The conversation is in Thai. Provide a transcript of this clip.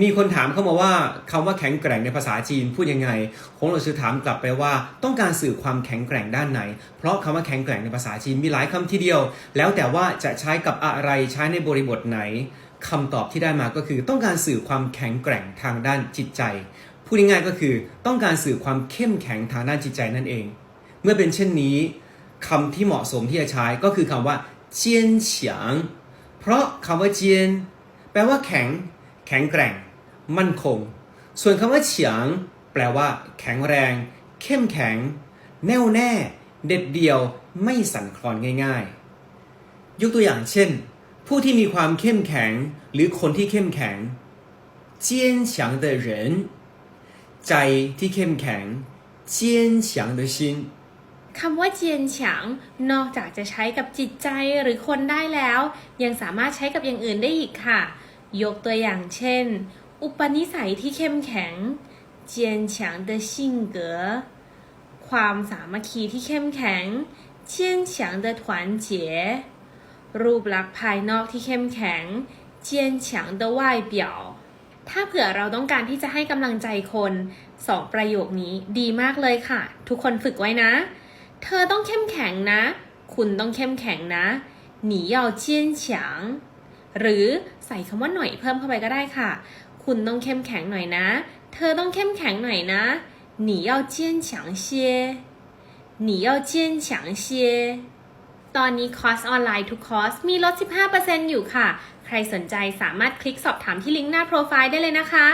มีคนถามเข้ามาว่าคำว่าแข็งแกร่งในภาษาจีนพูดยังไงคงเราจะถามกลับไปว่าต้องการสื่อความแข็งแกร่งด้านไหน เพราะคำว่าแข็งแกร่งในภาษาจีนมีหลายคำทีเดียว แล้วแต่ว่าจะใช้กับอะไรใช้ในบริบทไหนคำตอบที่ได้มาก็คือ ต้องการสื่อความแข็งแกร่งทางด้านจิตใจ พูดง่ายๆก็คือ ต้องการสื่อความเข้มแข็งทางด้านจิตใจนั่นเอง เมื่อเป็นเช่นนี้คำที่เหมาะสมที่จะใช้ก็คือคำว่าเจียนเฉียงเพราะคำว่าเจียนแปลว่าแข็ง แข็งแกร่ง มั่นคง ส่วนคำว่าเฉียง แปลว่า แข็งแรง เข้มแข็ง แน่วแน่ เด็ดเดี่ยว ไม่สั่นคลอนง่ายๆ ยกตัวอย่างเช่น ผู้ที่มีความเข้มแข็ง หรือคนที่เข้มแข็ง坚强的人ใจที่เข้มแข็ง坚强的心 คำว่าเจียนฉางนอกจากจะใช้กับจิตใจหรือคนได้แล้ว ยังสามารถใช้กับอย่างอื่นได้อีกค่ะ ยกตัวอย่างเช่น อุปนิสัยที่เข้มแข็งเจียนฉาง的性格ความสามัคคีที่เข้มแข็งเจียนฉาง的团结รูปลักษณ์ภายนอกที่เข้มแข็งเจียนฉาง的外表ถ้าเผื่อเราต้องการที่จะให้กำลังใจคนสองประโยคนี้ดีมากเลยค่ะ ทุกคนฝึกไว้นะ เธอต้องเข้มแข็งนะ คุณต้องเข้มแข็งนะหนี要坚强 หรือใส่คำว่าหน่อยเพิ่มเข้าไปก็ได้ค่ะ คุณต้องเข้มแข็งหน่อยนะ เธอต้องเข้มแข็งหน่อยนะ你要坚强些你要坚强些ตอนนี้คอร์สออนไลน์ทุกคอร์สมีลด 15%อยู่ค่ะ ใครสนใจสามารถคลิกสอบถามที่ลิงก์หน้าโปรไฟล์ได้เลยนะคะ